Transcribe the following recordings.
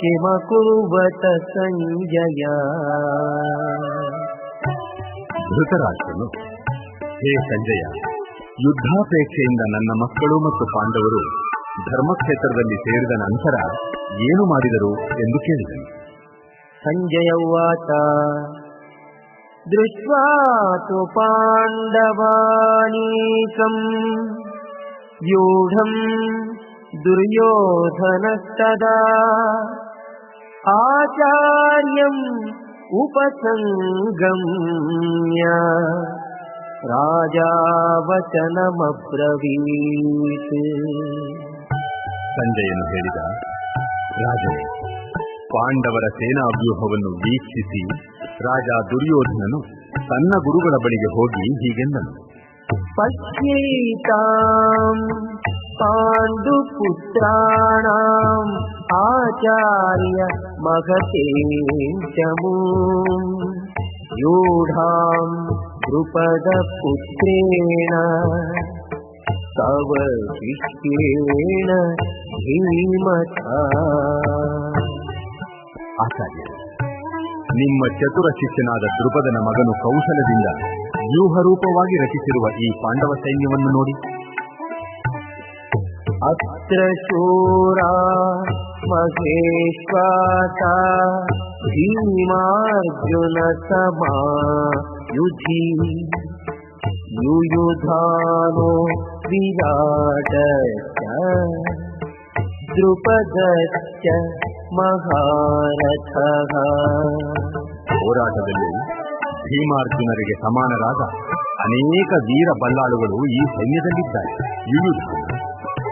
ಕಿಮಕುವತ ಸಂಜಯ. ಧೃತರಾಷ್ಟ್ರನು ಹೇ ಸಂಜಯ ಯುದ್ಧಾಪೇಕ್ಷೆಯಿಂದ ನನ್ನ ಮಕ್ಕಳು ಮತ್ತು ಪಾಂಡವರು ಧರ್ಮಕ್ಷೇತ್ರದಲ್ಲಿ ಸೇರಿದ ನಂತರ ಏನು ಮಾಡಿದರು ಎಂದು ಕೇಳಿದನು. ಸಂಜಯ ವಾಚ ದೃಷ್ಟ್ವಾ ತು ಪಾಂಡವಾನೀಕಂ ದುರ್ಯೋಧನಸ್ತದಾ. आचार्यम् उपसङ्गम्य राजा वचनमब्रवीत् ಸಂಜಯನು ಹೇಳಿದ ರಾಜನೇ ಪಾಂಡವರ ಸೇನಾವ್ಯೂಹವನ್ನು ವೀಕ್ಷಿಸಿ ರಾಜ ದುರ್ಯೋಧನನು ತನ್ನ ಗುರುಗಳ ಬಳಿಗೆ ಹೋಗಿ ಹೀಗೆಂದನು पश्येताम् पाण्डुपुत्राणाम् आचार्य महते चमूम् यूढाम् द्रुपदपुत्रेण तव शिष्येण धीमता ಆಚಾರ್ಯ ನಿಮ್ಮ ಚತುರ ಶಿಷ್ಯನಾದ ದೃಪದನ ಮಗನು ಕೌಶಲದಿಂದ ವ್ಯೂಹರೂಪವಾಗಿ ರಚಿಸಿರುವ ಈ ಪಾಂಡವ ಸೈನ್ಯವನ್ನು ನೋಡಿ अत्र शूरा महेश्वासा भीमार्जुनसमा युधि युयुधानो विराटश्च द्रुपदश्च महारथः ಹೋರಾಟದಲ್ಲಿ ಭೀಮಾರ್ಜುನರಿಗೆ ಸಮಾನರಾದ ಅನೇಕ ವೀರ ಬಲ್ಲಾಳುಗಳು ಈ ಸೈನ್ಯದಲ್ಲಿದ್ದಾರೆ ಯುಯುಧಾನ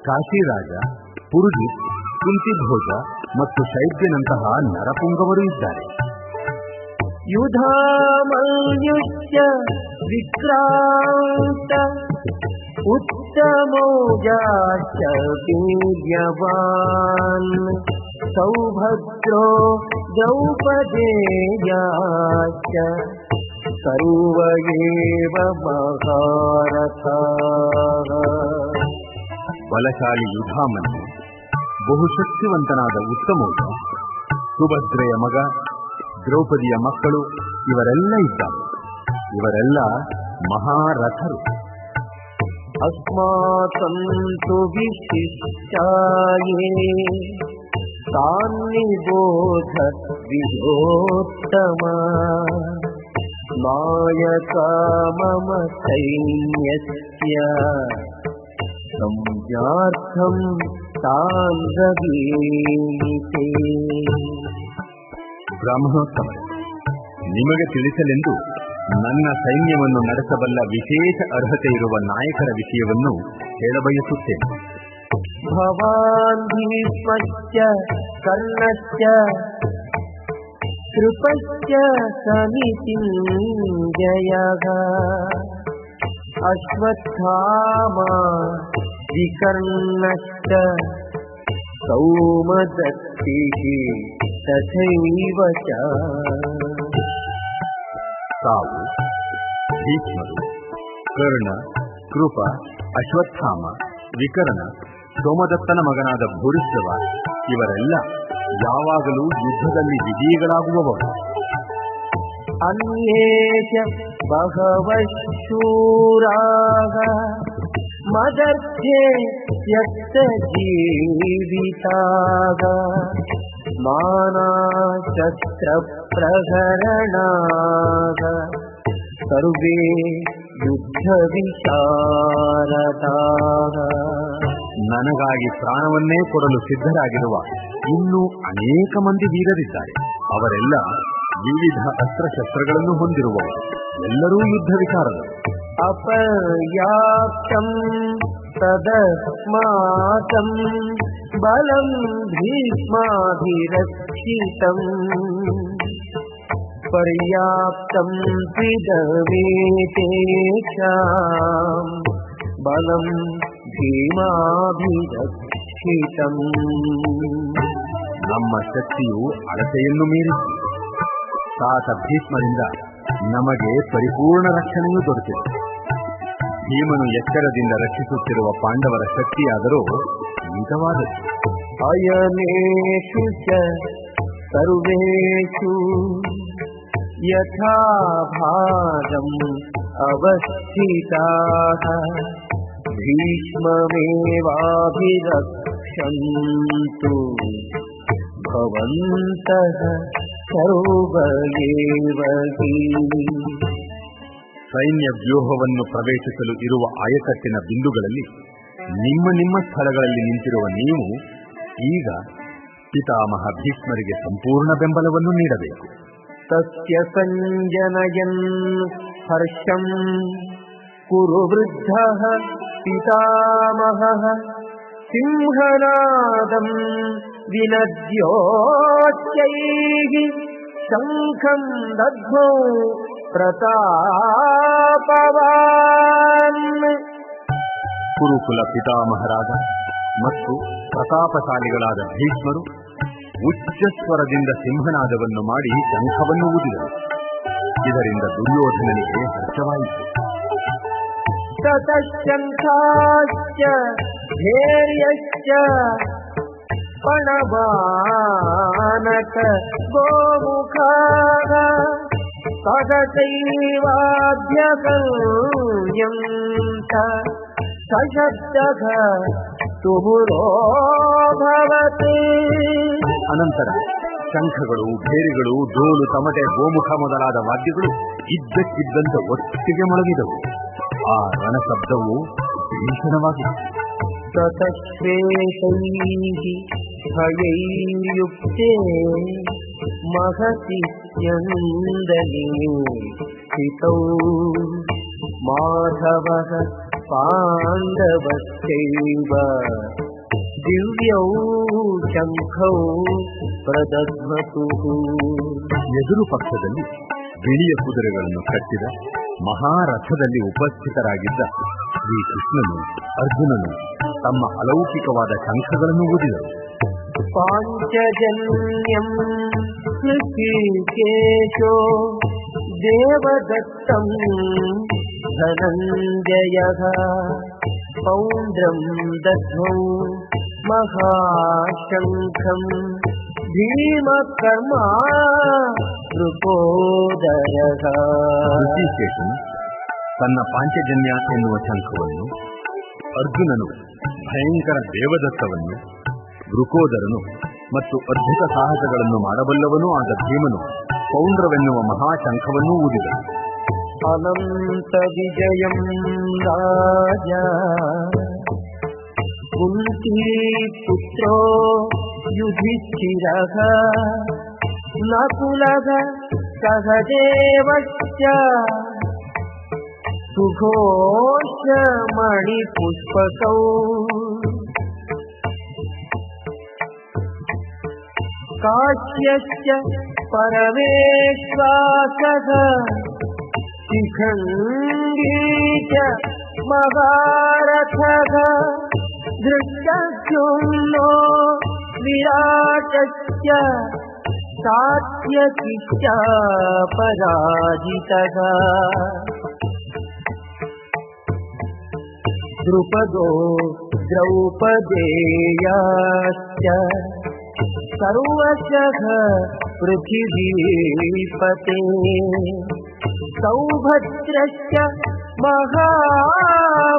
ಚೇಕಿತಾನ ಕಾಶಿರಾಜ ಪುರುಜಿತ್ ಕುಂತಿಭೋಜ ಮತ್ತು ಶೈತ್ಯನಂತಹ ನರಪುಂಗವರು ಇದ್ದಾರೆ युधामल्युश्च विक्रान्त उत्तमौजाश्च वीर्यवान् सौभद्रो द्रौपदेयाश्च सर्व एव महारथाः ಬಲಶಾಲಿ ಯುಧಾಮನು ಬಹುಶಕ್ತಿವಂತನಾದ ಉತ್ತಮೋದ, ಸುಭದ್ರೆಯ ಮಗ, ದ್ರೌಪದಿಯ ಮಕ್ಕಳು, ಇವರೆಲ್ಲ ಇದ್ದಾರೆ. ಇವರೆಲ್ಲ ಮಹಾರಥರು. ಅಸ್ಮಾತಂತು ವಿಶಿಷ್ಟಾಯೇ ತಾನ್ನಿಬೋಧ ವಿಧೋತ್ತಮ ಮಾಯಕ ಮಮ ಸೈನ್ಯಸ್ಯ सैन्यस्य संज्ञार्थम् तान् ब्रवीमि ಬ್ರಾಹ್ಮಣೋತ್ತಮ ನಿಮಗೆ ತಿಳಿಸಲೆಂದು ನನ್ನ ಸೈನ್ಯವನ್ನು ನಡೆಸಬಲ್ಲ ವಿಶೇಷ ಅರ್ಹತೆ ಇರುವ ನಾಯಕರ ವಿಷಯವನ್ನು ಹೇಳಬಯಸುತ್ತೇನೆ भवान् भीष्मश्च कर्णश्च कृपश्च समितिञ्जयः अश्वत्थामा विकर्णश्च सौमदत्तिः तथैव च ತಾವು ಭೀಷ್ಮರು ಕರ್ಣ ಕೃಪ ಅಶ್ವತ್ಥಾಮ ವಿಕರ್ಣ ಸೋಮದತ್ತನ ಮಗನಾದ ಭೂರಿಶ್ರವ ಇವರೆಲ್ಲ ಯಾವಾಗಲೂ ಯುದ್ಧದಲ್ಲಿ ವಿಜಯಿಗಳಾಗುವವರು अन्ये च മദർഘേ വ്യക്തജീവിതാക മാനാശസ്ത്രപ്രഹരണാക ಯುದ್ಧ ಯುದ್ಧವಿಶಾರದಾಗ ನನಗಾಗಿ ಪ್ರಾಣವನ್ನೇ ಕೊಡಲು ಸಿದ್ಧರಾಗಿರುವ ಇನ್ನೂ ಅನೇಕ ಮಂದಿ ವೀರರಿದ್ದಾರೆ. ಅವರೆಲ್ಲ ವಿವಿಧ ಅಸ್ತ್ರಶಸ್ತ್ರಗಳನ್ನು ಹೊಂದಿರುವವರು. ಎಲ್ಲರೂ ಯುದ್ಧ ವಿಚಾರದರು അപര്യാപ്തം തദസ്മാകം ബലം ഭീഷ്മാഭിരക്ഷിതം. പര്യാപ്തം പിതവേതേഷാം ബലം ഭീമാഭിരക്ഷിതം. ನಮ್ಮ ಶಕ್ತಿಯು ಅಳತೆಯನ್ನು ಮೀರಿಸಿ ತಾತ ಭೀಷ್ಮರಿಂದ ನಮಗೆ ಪರಿಪೂರ್ಣ ರಕ್ಷಣೆಯೂ ದೊರೆತಿದೆ ಭೀಮನು ಎಚ್ಚರದಿಂದ ರಕ್ಷಿಸುತ್ತಿರುವ ಪಾಂಡವರ ಶಕ್ತಿಯಾದರೂ ಮಿತವಾದದ್ದು अयनेषु च सर्वेषु यथा भागम् अवस्थिताः भीष्ममेवाभिरक्षन्तु भवन्तः सर्व एव हि ಸೈನ್ಯ ವ್ಯೂಹವನ್ನು ಪ್ರವೇಶಿಸಲು ಇರುವ ಆಯಕಟ್ಟಿನ ಬಿಂದುಗಳಲ್ಲಿ ನಿಮ್ಮ ನಿಮ್ಮ ಸ್ಥಳಗಳಲ್ಲಿ ನಿಂತಿರುವ ನೀವು ಈಗ ಪಿತಾಮಹ ಭೀಷ್ಮರಿಗೆ ಸಂಪೂರ್ಣ ಬೆಂಬಲವನ್ನು ನೀಡಬೇಕು. ಸತ್ಯ ಸಂಜನಯನ್ ಹರ್ಷಂ ಕುರು ವೃದ್ಧ ಪಿತಾಮಹ ಸಿಂಹನಾದಂ ವಿನದ್ಯೋಚ್ಚೈ ಶಂಖಂ ದಧ್ವೌ ಪ್ರತಾಪವಾನ್. ಕುರುಕುಲ ಪಿತಾಮಹರಾದ ಮತ್ತು ಪ್ರತಾಪಶಾಲಿಗಳಾದ ಭೀಷ್ಮರು ಉಚ್ಚಸ್ವರದಿಂದ ಸಿಂಹನಾದವನ್ನು ಮಾಡಿ ಶಂಖವನ್ನು ಊದಿದರು. ಇದರಿಂದ ದುರ್ಯೋಧನನಿಗೆ ಹರ್ಷವಾಯಿತು. ತತಶಂಖಾಶ್ಚ ಧೈರ್ಯಶ್ಚ ಪಣವಾನಕ ಗೋಮುಖಾಗ गोमुखाः तदचैवाभ्यगम्यन्त सशब्दः तुमुरो भवति ಅನಂತರ ಶಂಖಗಳು ಭೇರಿಗಳು ಡೋಲು ತಮಟೆ ಗೋಮುಖ ಮೊದಲಾದ ವಾದ್ಯಗಳು ಇದ್ದಕ್ಕಿದ್ದಂತೆ ಒಟ್ಟಿಗೆ ಮೊಳಗಿದವು ಆ ರಣಶಬ್ದವು ಭೀಷಣವಾಗಿತ್ತು ततश्वेतैः भयैर्युक्ते महसि स्यन्दने स्थितौ माधवः पाण्डवश्चैव दिव्यौ शङ्खौ प्रदध्मतुः ಎದುರು ಪಕ್ಷದಲ್ಲಿ ಬಿಳಿಯ ಕುದುರೆಗಳನ್ನು ಕಟ್ಟಿದ ಮಹಾರಥದಲ್ಲಿ ಉಪಸ್ಥಿತರಾಗಿದ್ದ ಶ್ರೀಕೃಷ್ಣನು ಅರ್ಜುನನು ತಮ್ಮ ಅಲೌಕಿಕವಾದ ಶಂಖಗಳನ್ನು ಊದಿದರು पाञ्चजन्यम् हृषिकेशो देवदत्तम् धनञ्जयः पौण्ड्रम् दध्मौ महाशङ्खम् भीमकर्मा नृपोदरः ಋಷಿಕೇಶನು ತನ್ನ ಪಾಂಚಜನ್ಯ ಎನ್ನುವ ಶಂಖವನ್ನು ಅರ್ಜುನನು ಭಯಂಕರ ದೇವದತ್ತವನ್ನು ವೃಕೋದರನು ಮತ್ತು ಅದ್ಭುತ ಸಾಹಸಗಳನ್ನು ಮಾಡಬಲ್ಲವನೂ ಆದ ಭೀಮನು ಪೌಂಡ್ರವೆನ್ನುವ ಮಹಾಶಂಖವನ್ನೂ ಊದಿದ ಅನಂತ ವಿಜಯಂ ರಾಜ ಕುಂತಿ ಪುತ್ರೋ ಯುಧಿಷ್ಠಿರ ನಕುಲದ ಸಹದೇವಶ್ಚ ಸುಘೋಷ ಮಣಿಪುಷ್ಪಕೌ काश्यश्च परमेश्वासः शिखण्डी च महारथः धृष्टद्युम्नो विराटश्च सात्यकिश्च पराजितः। द्रुपदो द्रौपदेयाश्च सर्वशः पृथिवीपते सौभद्रश्च महाबाहुः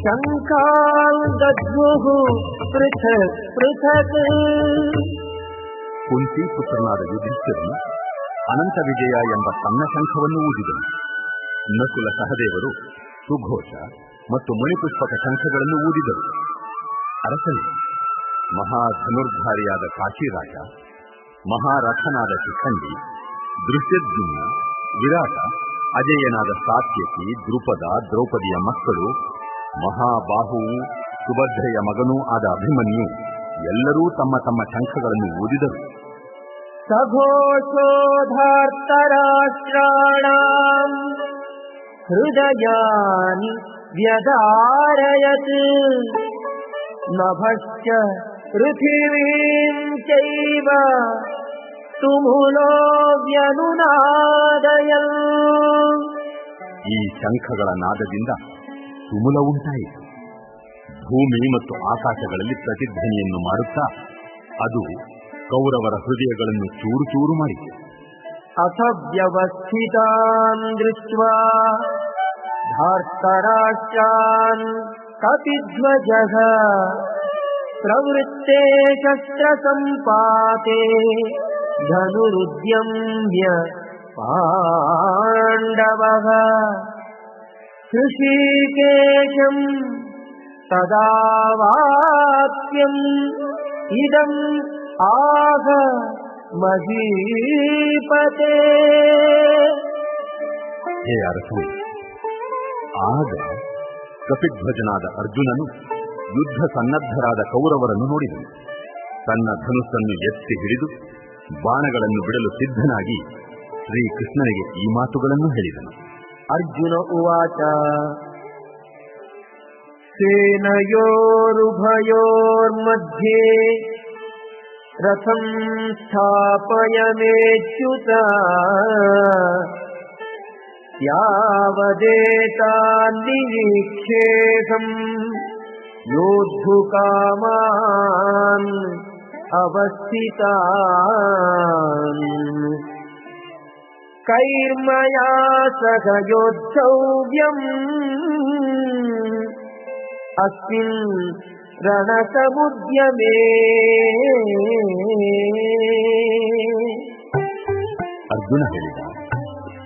शङ्कान् दद्मुः पृथक् पृथक् ಕುಂತಿ ಪುತ್ರನಾದ ಯುಧಿಷ್ಠಿರನು ಅನಂತ ವಿಜಯ ಎಂಬ ಸಣ್ಣ ಶಂಖವನ್ನು ಊದಿದನು ನಕುಲ ಸಹದೇವರು ಸುಘೋಷ ಮತ್ತು ಮುನಿಪುಷ್ಪಕ ಶಂಖಗಳನ್ನು ಊದಿದರು ಅರಸನೇ ಮಹಾಧನುರ್ಧಾರಿಯಾದ ಕಾಶಿರಾಜ ಮಹಾರಥನಾದ ಶಿಖಂಡಿ, ದೃಶ್ಯದ್ಯುಮ್ನ, ವಿರಾಟ, ಅಜಯನಾದ ಸಾತ್ಯಕಿ, ದ್ರುಪದ, ದ್ರೌಪದಿಯ ಮಕ್ಕಳು ಮಹಾಬಾಹುವು ಸುಭದ್ರೆಯ ಮಗನೂ ಆದ ಅಭಿಮನ್ಯು ಎಲ್ಲರೂ ತಮ್ಮ ತಮ್ಮ ಶಂಖಗಳನ್ನು ಊದಿದರು. ಸಘೋಷೋಧಾರ್ತರಾಷ್ಟ್ರಾಣ ಹೃದಯಾನಿ ವ್ಯದಾರಯತ್ ನಭಶ್ಚ पृथिवीम् चैव तुमुलो व्यनुनादयन् ಈ ಶಂಖಗಳ ನಾದದಿಂದ ತುಮುಲ ಉಂಟಾಯಿತು ಭೂಮಿ ಮತ್ತು ಆಕಾಶಗಳಲ್ಲಿ ಪ್ರತಿಧ್ವನಿಯನ್ನು ಮಾಡುತ್ತಾ ಅದು ಕೌರವರ ಹೃದಯಗಳನ್ನು ಚೂರು ಚೂರು ಮಾಡಿತು अथ व्यवस्थितान् दृष्ट्वा धार्तराष्ट्रान् कपिध्वजः प्रवृत्ते शस्त्रसम्पाते धनुरुद्यम्य पाण्डवः कृषिकेशम् तदा वाक्यम् इदम् आह महीपते ಹೇ ಅರಸನೇ ಆಗ ಕಪಿಧ್ವಜನಾದ ಅರ್ಜುನನು ಯುದ್ಧ ಸನ್ನದ್ಧರಾದ ಕೌರವರನ್ನು ನೋಡಿದನು. ತನ್ನ ಧನುಸ್ಸನ್ನು ಎತ್ತಿ ಹಿಡಿದು ಬಾಣಗಳನ್ನು ಬಿಡಲು ಸಿದ್ಧನಾಗಿ ಶ್ರೀಕೃಷ್ಣನಿಗೆ ಈ ಮಾತುಗಳನ್ನು ಹೇಳಿದನು. ಅರ್ಜುನ ಉವಾಚ, ಸೇನಯೋರುಭಯೋರ್ಮಧ್ಯೆ ರಥಂ ಸ್ಥಾಪಯಮೇಚ್ಯುತ ಯಾವದೇತಾನ್ ನಿರೀಕ್ಷೇಸಂ योद्धुकामान् अवस्थितान् कैर्मया सह योद्धव्यम् अस्मिन् रणसमुद्यमे ಅರ್ಜುನ ಹೇಳಿದ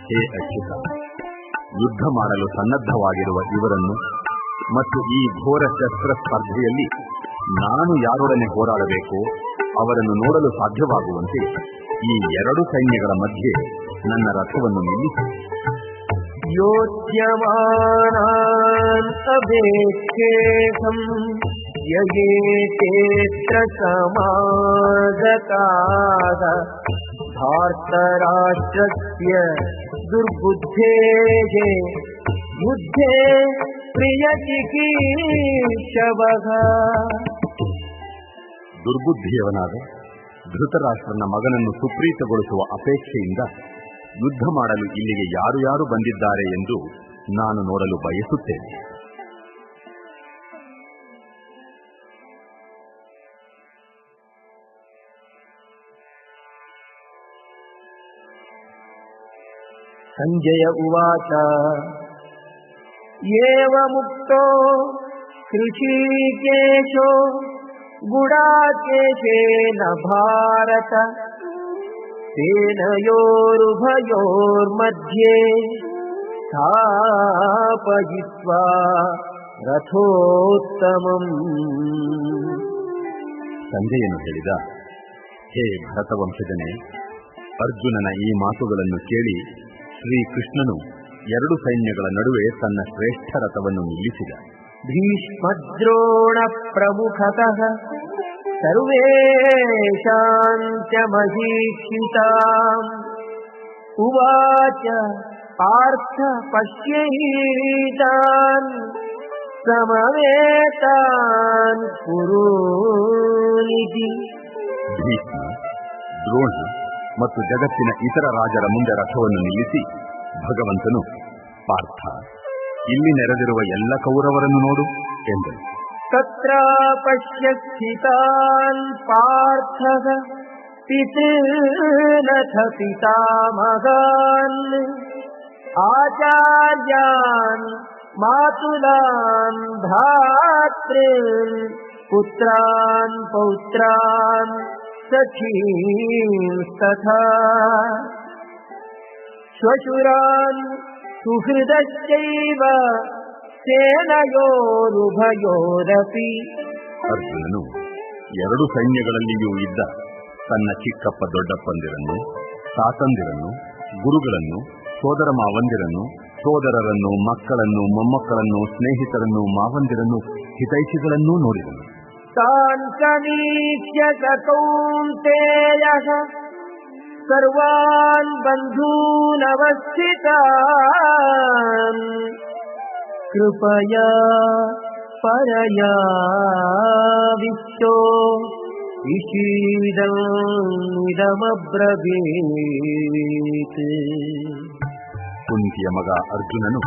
ಹೇ ಅಚ್ಯುತ ಯುದ್ಧ ಮಾಡಲು ಸನ್ನದ್ಧವಾಗಿರುವ ಇವರನ್ನು ಮತ್ತು ಈ ಘೋರ ಶಸ್ತ್ರಸ್ಪರ್ಧೆಯಲ್ಲಿ ನಾನು ಯಾರೊಡನೆ ಹೋರಾಡಬೇಕು, ಅವರನ್ನು ನೋಡಲು ಸಾಧ್ಯವಾಗುವಂತೆ ಈ ಎರಡು ಸೈನ್ಯಗಳ ಮಧ್ಯೆ ನನ್ನ ರಥವನ್ನು ನಿಲ್ಲಿಸಿ. ಯೋಚ್ಯಮಾನಾಂತೇಷಂ ಯಗೇತೇತ್ರ ಸಮಾಗತಾದ ಭಾರತರಾಷ್ಟ್ರಸ್ಯ ದುರ್ಬುದ್ಧೇಗೆ ಯುದ್ಧೇ ಪ್ರಿಯಚಿಕೀಶವಃ ದುರ್ಬುದ್ಧಿಯವನಾದ ಧೃತರಾಷ್ಟ್ರನ ಮಗನನ್ನು ಸುಪ್ರೀತಗೊಳಿಸುವ ಅಪೇಕ್ಷೆಯಿಂದ ಯುದ್ಧ ಮಾಡಲು ಇಲ್ಲಿಗೆ ಯಾರು ಯಾರು ಬಂದಿದ್ದಾರೆ ಎಂದು ನಾನು ನೋಡಲು ಬಯಸುತ್ತೇನೆ. ಸಂಜಯ ಉವಾಚ. ಏವ ಮುಕ್ತೋ ಕೃಷಿಕೇಶೋ ಗುಡಾಕೇಶೇನ ಭಾರತ. ಸೇನಯೋರುಭಯೋರ್ಮಧ್ಯೆ ಸ್ಥಾಪಯಿತ್ವಾ ರಥೋತ್ತಮಂ. ಸಂಜೆಯನ್ನು ಹೇಳಿದ ಹೇ ಭರತವಂಶಜನೇ, ಅರ್ಜುನನ ಈ ಮಾತುಗಳನ್ನು ಕೇಳಿ ಶ್ರೀಕೃಷ್ಣನು ಎರಡು ಸೈನ್ಯಗಳ ನಡುವೆ ತನ್ನ ಶ್ರೇಷ್ಠ ರಥವನ್ನು ನಿಲ್ಲಿಸಿದ. ಭೀಷ್ಮದ್ರೋಣ ಪ್ರಮುಖತಃ ಸರ್ವೇಶಾಂತ್ಯಮಹೀಕ್ಷಿತ ಉವಾಚ ಪಾರ್ಥ ಪಶ್ಯೀತಾನ್ ಸಮವೇತಾನ್ ಕುರು ಭೀಷ್ಮ ದ್ರೋಣ ಮತ್ತು ಜಗತ್ತಿನ ಇತರ ರಾಜರ ಮುಂದೆ ರಥವನ್ನು ನಿಲ್ಲಿಸಿ ಭಗವಂತನು ಪಾರ್ಥ. ಇಲ್ಲಿ ನೆರೆದಿರುವ ಎಲ್ಲ ಕೌರವರನ್ನು ನೋಡು ಎಂದರು ತತ್ರ ಪಶ್ಯ ಸ್ಥಿತಾನ್ ಪಾರ್ಥ ಪಿತೃನಥ ಪಿತಾಮಹಾನ್ ಆಚಾರ್ಯಾನ್ ಮಾತುಲಾನ್ ಭಾತೃನ್ ಪುತ್ರಾನ್ ಪೌತ್ರಾನ್ ಸಖೀ ತಥಾ. ಶ್ವಶುರಾನ್ ಸುಹೃದಶ್ಚೈವ ಸೇನಯೋರುಭಯೋರಪಿ ಅರ್ಜುನನು ಎರಡು ಸೈನ್ಯಗಳಲ್ಲಿಯೂ ಇದ್ದ ತನ್ನ ಚಿಕ್ಕಪ್ಪ ದೊಡ್ಡಪ್ಪಂದಿರನ್ನು ತಾತಂದಿರನ್ನು ಗುರುಗಳನ್ನು ಸೋದರ ಮಾವಂದಿರನ್ನು ಸೋದರರನ್ನು ಮಕ್ಕಳನ್ನು ಮೊಮ್ಮಕ್ಕಳನ್ನು ಸ್ನೇಹಿತರನ್ನು ಮಾವಂದಿರನ್ನು ಹಿತೈಷಿಗಳನ್ನೂ ನೋಡಿದನು. ತಾನ್ ಸಮೀಕ್ಷ सर्वान् बन्धूनवस्थितान् कृपया परया विश्वो इषीदमिदमब्रवीत् ಕುಂತಿಯ ಮಗ ಅರ್ಜುನನು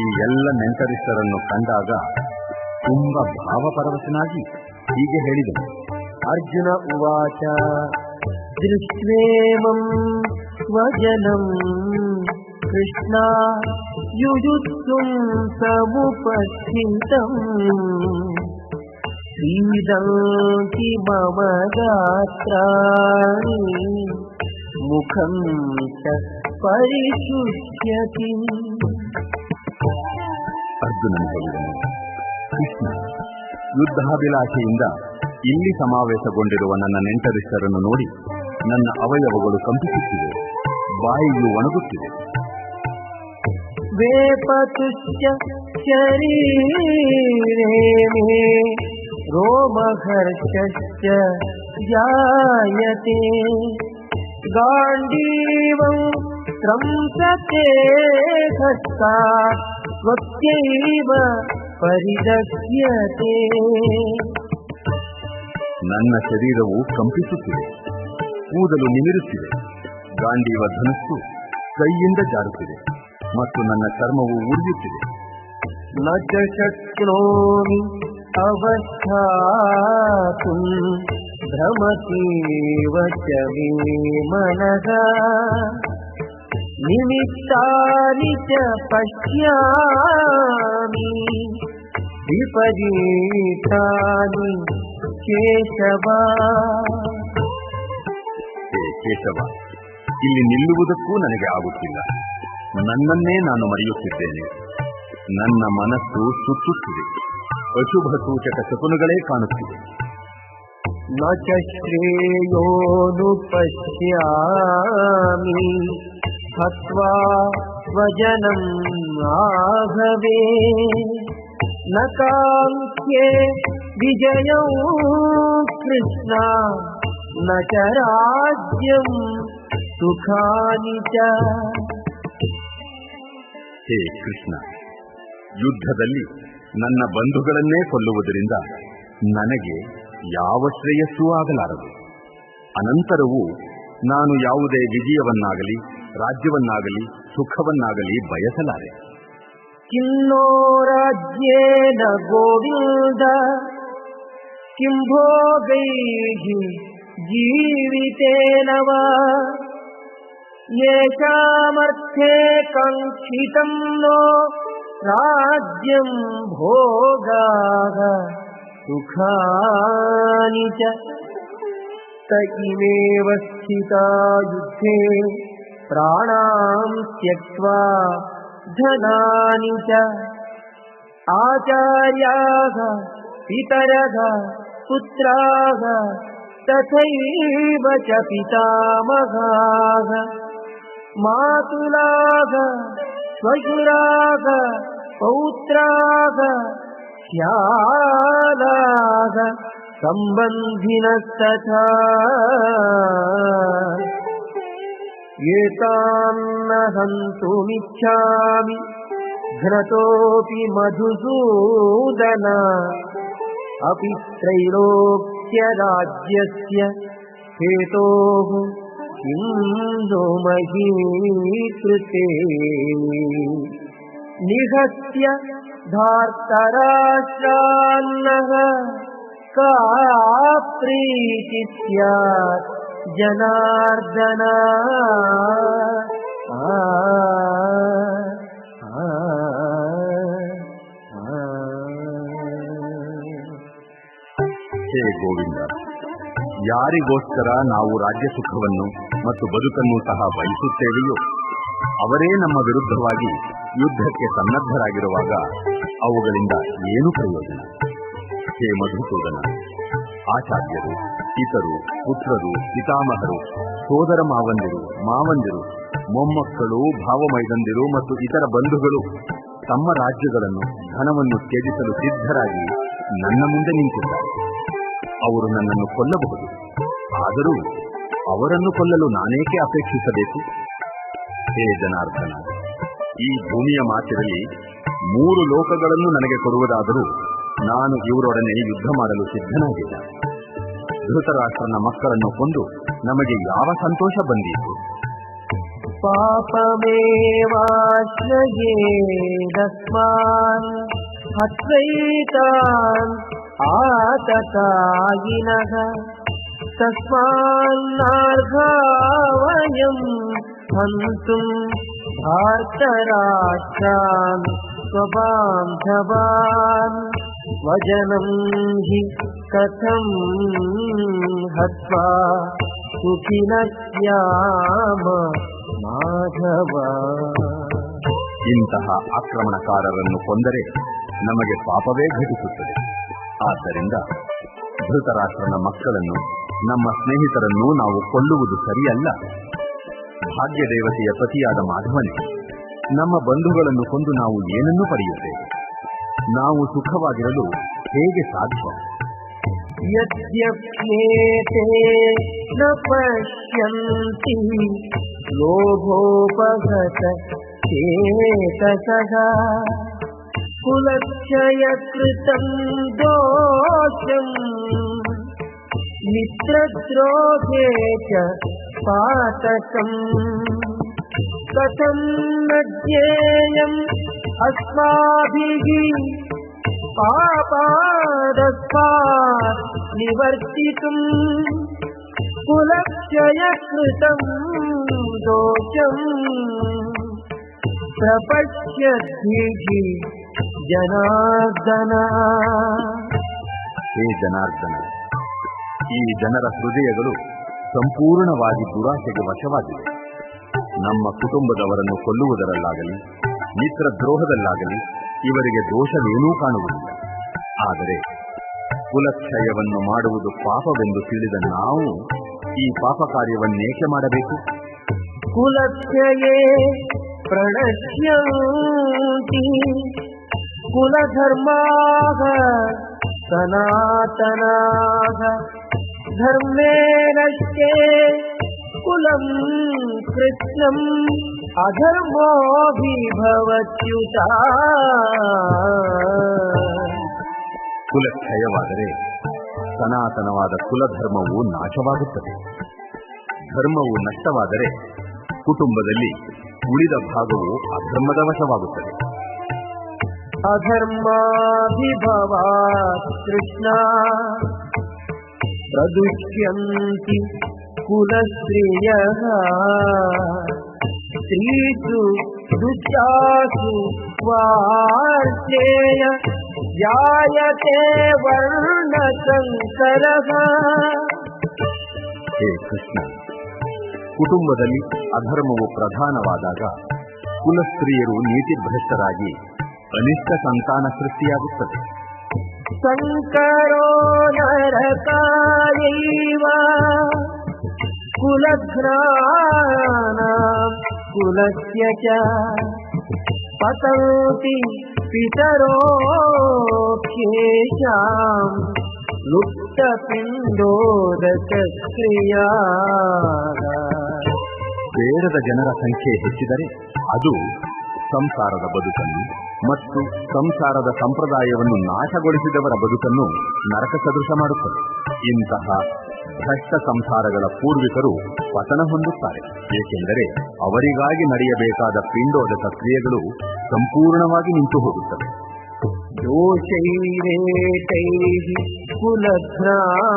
ಈ ಎಲ್ಲ ನೆಂಟರಿಷ್ಟರನ್ನು ಕಂಡಾಗ ತುಂಬಾ ಭಾವಪರವಶನಾಗಿ ಹೀಗೆ ಹೇಳಿದನು अर्जुन उवाच దృష్వేమం వజనం కృష్ణ యుయుత్సుం సముపస్థితం శ్రీదంతి మమ గాత్రాణి ముఖం చ పరిశుద్ధ్యతి ಅರ್ಜುನನ ಹೇಳಿದನು ಕೃಷ್ಣ ಯುದ್ಧಾಭಿಲಾಷೆಯಿಂದ ಇಲ್ಲಿ ಸಮಾವೇಶಗೊಂಡಿರುವ ನನ್ನ ನೆಂಟರಿಷ್ಟರನ್ನು ನೋಡಿ ನನ್ನ ಅವಯವಗಳು ಕಂಪಿಸುತ್ತಿವೆ ಬಾಯಿಯು ಒಣಗುತ್ತಿದೆ वेपतुश्च शरीरे मे रोमहर्षश्च जायते गाण्डीवम् त्रंसते हस्ता त्वत्यैव परिदह्यते ನನ್ನ ಶರೀರವು ಕಂಪಿಸುತ್ತಿದೆ ಕೂದಲು ನಿಮಿರುತ್ತಿದೆ ಗಾಂಡೀವ ಧನಸ್ಸು ಕೈಯಿಂದ ಜಾರುತ್ತಿದೆ ಮತ್ತು ನನ್ನ ಕರ್ಮವು ಉರಿಯುತ್ತಿದೆ ನ ಚ ಶಕ್ನೋಮಿ ಅವಸ್ಥಾತು ಭ್ರಮತೀವ ಮನಃ నిమిత్తాని చ పశ్యామి విపరీతాని కేశవా ಕೇಶವ ಇಲ್ಲಿ ನಿಲ್ಲುವುದಕ್ಕೂ ನನಗೆ ಆಗುತ್ತಿಲ್ಲ. ನನ್ನನ್ನೇ ನಾನು ಮರೆಯುತ್ತಿದ್ದೇನೆ. ನನ್ನ ಮನಸ್ಸು ಸುತ್ತುತ್ತಿದೆ. ಅಶುಭ ಸೂಚಕ ಶಕುನಗಳೇ ಕಾಣುತ್ತಿವೆ ನ ಚ ಶ್ರೇಯೋನು ಪಶ್ಯಾಮಿ. ಹತ್ವಾ ಸ್ವಜನಂ ಆಘವೇ ನ ಕಾಂಕ್ಷೆ ಕೃಷ್ಣ. न च राज्यम् सुखानि च ಹೇ ಕೃಷ್ಣ ಯುದ್ಧದಲ್ಲಿ ನನ್ನ ಬಂಧುಗಳನ್ನೇ ಕೊಲ್ಲುವುದರಿಂದ ನನಗೆ ಯಾವ ಶ್ರೇಯಸ್ಸೂ ಆಗಲಾರದು ಅನಂತರವೂ ನಾನು ಯಾವುದೇ ವಿಜಯವನ್ನಾಗಲಿ ರಾಜ್ಯವನ್ನಾಗಲಿ ಸುಖವನ್ನಾಗಲಿ ಬಯಸಲಾರೆ किन्नो राज्येन गोविन्द किं भोगैः जीवितेन वा येषामर्थे कङ्क्षितम् नो राज्यम् भोगाः। सुखानि च। त इमेव स्थिता युद्धे प्राणाम् त्यक्त्वा धनानि च। आचार्याः पितरः पुत्राः तथैव च पितामहाः। मातुलाः स्वशुराः पौत्राः श्यालाः सम्बन्धिनस्तथा। एतान्न हन्तुमिच्छामि घ्नतोऽपि मधुसूदन। अपि त्रैलोक्यराज्यस्य हेतोः किं नो मही कृते निहत्य धार्तराष्ट्रान्नः का प्रीति स्यात् जनार्दन ಹೇ ಗೋವಿಂದ ಯಾರಿಗೋಸ್ಕರ ನಾವು ರಾಜ್ಯ ಸುಖವನ್ನು ಮತ್ತು ಬದುಕನ್ನು ಸಹ ಬಯಸುತ್ತೇವೆಯೋ, ಅವರೇ ನಮ್ಮ ವಿರುದ್ಧವಾಗಿ ಯುದ್ಧಕ್ಕೆ ಸನ್ನದ್ಧರಾಗಿರುವಾಗ ಅವುಗಳಿಂದ ಏನು ಪ್ರಯೋಜನ? ಹೇ ಮಧುಸೂದನ, ಆಚಾರ್ಯರು ಇತರು ಪುತ್ರರು, ಪಿತಾಮಹರು, ಸೋದರ ಮಾವಂದಿರು ಮಾವಂದಿರು, ಮೊಮ್ಮಕ್ಕಳು, ಭಾವಮೈದಂದಿರು ಮತ್ತು ಇತರ ಬಂಧುಗಳು ತಮ್ಮ ರಾಜ್ಯಗಳನ್ನು ಧನವನ್ನು ತ್ಯಜಿಸಲು ಸಿದ್ಧರಾಗಿ ನನ್ನ ಮುಂದೆ ನಿಂತಿದ್ದಾರೆ. ಅವರು ನನ್ನನ್ನು ಕೊಲ್ಲಬಹುದು. ಆದರೂ ಅವರನ್ನು ಕೊಲ್ಲಲು ನಾನೇಕೆ ಅಪೇಕ್ಷಿಸಬೇಕು? ಹೇ ಜನಾರ್ದನ, ಈ ಭೂಮಿಯ ಮಾತಿನಲ್ಲಿ ಮೂರು ಲೋಕಗಳನ್ನು ನನಗೆ ಕೊಡುವುದಾದರೂ ನಾನು ಇವರೊಡನೆ ಯುದ್ಧ ಮಾಡಲು ಸಿದ್ಧನಾಗಿಲ್ಲ. ಧೃತರಾಷ್ಟ್ರನ ಮಕ್ಕಳನ್ನು ಕೊಂದು ನಮಗೆ ಯಾವ ಸಂತೋಷ ಬಂದಿತ್ತು ಪಾಪಮೇವಾಶ್ರಯೇ ದಸ್ಮಾನ್ ಅದ್ವೈತಾನ್ आततायिनः तस्मान्नार्घावयम् हन्तुम् भारतराष्ट्रान् स्वबान्धवान् वजनम् हि कथम् हत्वा सुखिनः स्याम ಮಾಧವ ಇಂತಹ ಆಕ್ರಮಣಕಾರರನ್ನು ಕೊಂದರೆ ನಮಗೆ ಪಾಪವೇ ಘಟಿಸುತ್ತದೆ ಆದ್ದರಿಂದ ಧೃತರಾಷ್ಟ್ರನ ಮಕ್ಕಳನ್ನು, ನಮ್ಮ ಸ್ನೇಹಿತರನ್ನು ನಾವು ಕೊಲ್ಲುವುದು ಸರಿಯಲ್ಲ. ಭಾಗ್ಯ ದೇವತೆಯ ಪತಿಯಾದ ಮಾಧವನೇ, ನಮ್ಮ ಬಂಧುಗಳನ್ನು ಕೊಂದು ನಾವು ಏನನ್ನೂ ಪಡೆಯುತ್ತೇವೆ? ನಾವು ಸುಖವಾಗಿರಲು ಹೇಗೆ ಸಾಧ್ಯ? ಪಶ್ಯಂತಿ, ಲೋಭೋಪಗತ ಚೇತಸಃ. लक्षयकृतं दोषम् मित्रद्रोहे च पातकम्। कथं ज्ञेयम् अस्माभिः? पापादस्मात् निवर्तितुम्। कुलस्य दोषम्। प्रपच्यभिः ಜನಾರ್ದನ. ಹೇ ಜನಾರ್ದನ ಈ ಜನರ ಹೃದಯಗಳು ಸಂಪೂರ್ಣವಾಗಿ ದುರಾಸೆಗೆ ವಶವಾಗಿದೆ ನಮ್ಮ ಕುಟುಂಬದವರನ್ನು ಕೊಲ್ಲುವುದರಲ್ಲಾಗಲಿ ಮಿತ್ರ ದ್ರೋಹದಲ್ಲಾಗಲಿ ಇವರಿಗೆ ದೋಷವೇನೂ ಕಾಣುವುದಿಲ್ಲ. ಆದರೆ ಕುಲಕ್ಷಯವನ್ನು ಮಾಡುವುದು ಪಾಪವೆಂದು ತಿಳಿದ ನಾವು ಈ ಪಾಪ ಕಾರ್ಯವನ್ನೇಕೆ ಮಾಡಬೇಕು? ಕುಲಕ್ಷಯೇ ಪ್ರಣಶ್ಯಂತಿ. कुलधर्माः सनातनाः धर्मे नश्ये कुलम् कृष्णम् अधर्मोऽभिभवत्युता ಕುಲಕ್ಷಯವಾದರೆ ಸನಾತನವಾದ ಕುಲಧರ್ಮವು ನಾಶವಾಗುತ್ತದೆ ಧರ್ಮವು ನಷ್ಟವಾದರೆ ಕುಟುಂಬದಲ್ಲಿ ಉಳಿದ ಭಾಗವು ಅಧರ್ಮದ ವಶವಾಗುತ್ತದೆ अधर्माभिभवात् कृष्णा प्रदुष्यन्ति कुलस्त्रियः स्त्रीषु दुष्टासु वार्तेय जायते वर्णशङ्करः ಹೇ ಕೃಷ್ಣ ಕುಟುಂಬದಲ್ಲಿ ಅಧರ್ಮವು ಪ್ರಧಾನವಾದಾಗ ಕುಲಸ್ತ್ರೀಯರು ನೀತಿಭ್ರಷ್ಟರಾಗಿ ಅನಿಷ್ಟ ಸಂತಾನ ಸೃಷ್ಟಿಯಾಗುತ್ತದೆ. ಸಂಕರೋ ನರಕಾಯೈವ ಕುಲಘ್ರಾಣ ಕುಲಸ್ಯ ಚ ಪತಂತಿ ಪಿತರೋಕ್ಷೇಷಾಂ ಲುಪ್ತಪಿಂಡೋದಕ ಕ್ರಿಯಾ ಬೇಡದ ಜನರ ಸಂಖ್ಯೆ ಹೆಚ್ಚಿದರೆ ಅದು ಸಂಸಾರದ ಬದುಕನ್ನು ಮತ್ತು ಸಂಸಾರದ ಸಂಪ್ರದಾಯವನ್ನು ನಾಶಗೊಳಿಸಿದವರ ಬದುಕನ್ನು ನರಕ ಸದೃಶ ಮಾಡುತ್ತದೆ ಇಂತಹ ಭ್ರಷ್ಟ ಸಂಸಾರಗಳ ಪೂರ್ವಿಕರು ಪತನ ಹೊಂದುತ್ತಾರೆ ಏಕೆಂದರೆ ಅವರಿಗಾಗಿ ನಡೆಯಬೇಕಾದ ಪಿಂಡೋದಕ ಕ್ರಿಯೆಗಳು ಸಂಪೂರ್ಣವಾಗಿ ನಿಂತು ಹೋಗುತ್ತವೆ दोषैरेतैः कुलघ्नानाम्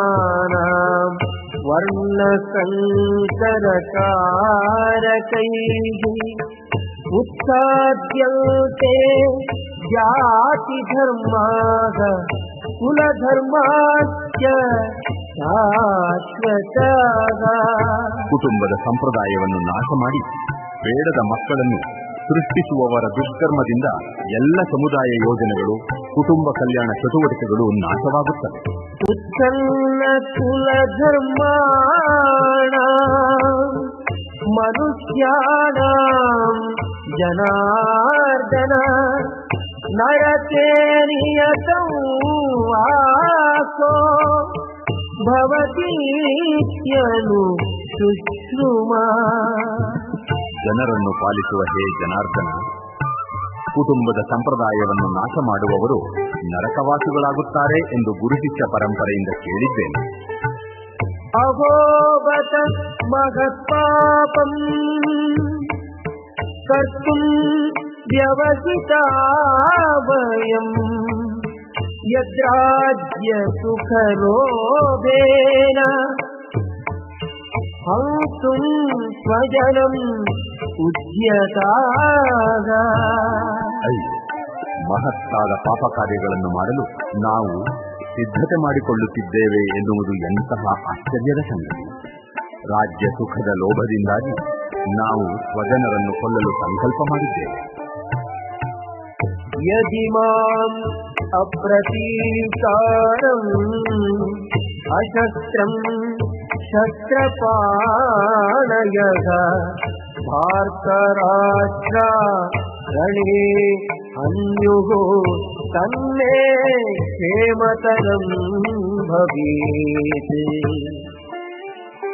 वर्णसङ्करकारकैः उत्साद्यन्ते जातिधर्माः कुलधर्माश्च शाश्वतः ಕುಟುಂಬದ ಸಂಪ್ರದಾಯವನ್ನು ನಾಶ ಮಾಡಿ ಬೇಡದ ಮಕ್ಕಳನ್ನು ಸೃಷ್ಟಿಸುವವರ ದುಷ್ಕರ್ಮದಿಂದ ಎಲ್ಲ ಸಮುದಾಯ ಯೋಜನೆಗಳು ಕುಟುಂಬ ಕಲ್ಯಾಣ ಚಟುವಟಿಕೆಗಳು ನಾಶವಾಗುತ್ತವೆ ಉತ್ಸನ್ನ ಕುಲ ಧರ್ಮಾಣ ಮನುಷ್ಯಾಣ ಜನಾರ್ದನ ನರತೇನಿಯ ಸಂವಾಸೋ ಭವತೀತ್ಯನು ಶುಶ್ರುಮ ಜನರನ್ನು ಪಾಲಿಸುವ ಹೇ ಜನಾರ್ದನ ಕುಟುಂಬದ ಸಂಪ್ರದಾಯವನ್ನು ನಾಶ ಮಾಡುವವರು ನರಕವಾಸಿಗಳಾಗುತ್ತಾರೆ ಎಂದು ಗುರುಶಿಷ್ಯ ಪರಂಪರೆಯಿಂದ ಕೇಳಿದ್ದೇನೆ. ಅಹೋಬತ ಮಹತ್ಪಾಪಂ. कर्तुम् व्यवसिता वयम् यद्राज्यसुखरोधेन हन्तुम् स्वजनम् उद्यताः ಅಯ್ಯೋ ಮಹತ್ತಾದ ಪಾಪ ಕಾರ್ಯಗಳನ್ನು ಮಾಡಲು ನಾವು ಸಿದ್ಧತೆ ಮಾಡಿಕೊಳ್ಳುತ್ತಿದ್ದೇವೆ ಎನ್ನುವುದು ಎಂತಹ ಆಶ್ಚರ್ಯದ ಸಂಗತಿ ರಾಜ್ಯ ಸುಖದ ಲೋಭದಿಂದಾಗಿ ನಾವು ಸ್ವಜನರನ್ನು ಕೊಲ್ಲಲು ಸಂಕಲ್ಪ ಮಾಡಿದ್ದೇವೆ ಯದಿ ಮಾಂ ಅಪ್ರತೀಸಾರಂ ಅಶಸ್ತ್ರಂ ಶಸ್ತ್ರಪಾಣಯ ಭಾರ್ತರಾಷ್ಟ್ರ ರಣೇ ಅನ್ಯುಗೋ ತನ್ನೇ ಕ್ಷೇಮತರಂ ಭವೇತ್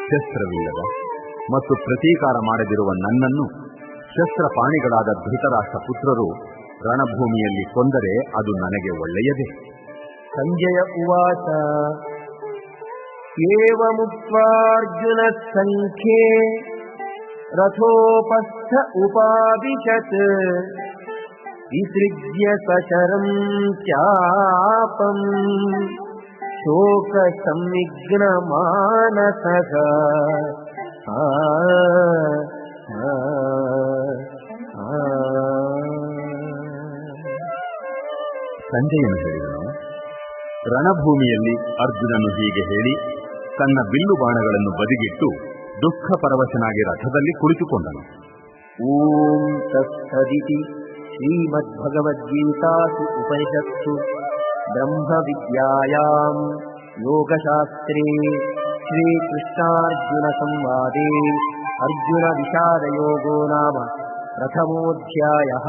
ಶಸ್ತ್ರವಿಲ್ಲದ ಮತ್ತು ಪ್ರತೀಕಾರ ಮಾಡದಿರುವ ನನ್ನನ್ನು ಶಸ್ತ್ರಪಾಣಿಗಳಾದ ಧೃತರಾಷ್ಟ್ರ ಪುತ್ರರು ರಣಭೂಮಿಯಲ್ಲಿ ಕೊಂದರೆ ಅದು ನನಗೆ ಒಳ್ಳೆಯದೇ. ಸಂಜಯ ಉವಾಸ ಏವಮುತ್ವಾರ್ಜುನ ಸಂಖ್ಯೆ. ರಥೋಪಸ್ಥ ಉಪಾವಿಶತ್ ವಿಸೃಜ್ಯ ಸಚರಂ ಚಾಪಂ. ಶೋಕ ಸಂವಿಘ್ನ ಮಾನಸಗ ಸಂಜೆಯನ್ನು ಹೇಳಿದನು. ರಣಭೂಮಿಯಲ್ಲಿ ಅರ್ಜುನನು ಹೀಗೆ ಹೇಳಿ, ತನ್ನ ಬಿಲ್ಲು ಬಾಣಗಳನ್ನು ಬದಿಗಿಟ್ಟು ದುಃಖ ಪರವಶನಾಗಿ ರಥದಲ್ಲಿ ಕುಳಿತುಕೊಂಡನು. ಓಂ ತತ್ಸದಿತಿ ಶ್ರೀಮದ್ಭಗವದ್ಗೀತಾಸು ಉಪನಿಷತ್ಸು ಬ್ರಹ್ಮ ವಿದ್ಯಾಯಾಂ ಯೋಗಶಾಸ್ತ್ರೇ. श्रीकृष्णार्जुनसंवादे अर्जुनविषादयोगो नाम प्रथमोऽध्यायः